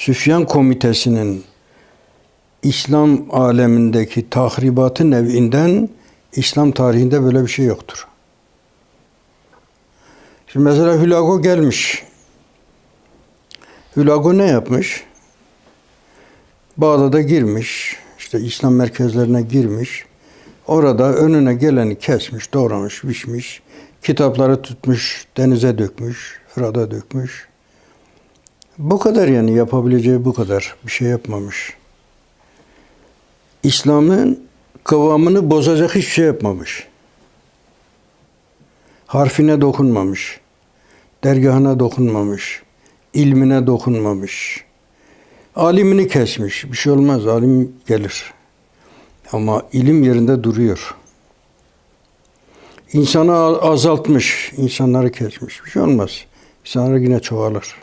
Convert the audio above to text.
Süfyan Komitesi'nin İslam alemindeki tahribatı nevinden İslam tarihinde böyle bir şey yoktur. Şimdi mesela Hülago gelmiş. Hülago ne yapmış? Bağdat'a girmiş, işte İslam merkezlerine girmiş. Orada önüne geleni kesmiş, doğramış, biçmiş. Kitapları tutmuş, denize dökmüş, Fırat'a dökmüş. Bu kadar yani yapabileceği bu kadar. Bir şey yapmamış. İslam'ın kıvamını bozacak hiçbir şey yapmamış. Harfine dokunmamış. Dergahına dokunmamış. ilmine dokunmamış. Alimini kesmiş. Bir şey olmaz. Alim gelir. Ama ilim yerinde duruyor. İnsanı azaltmış. insanları kesmiş. Bir şey olmaz. İnsanlar yine çoğalır.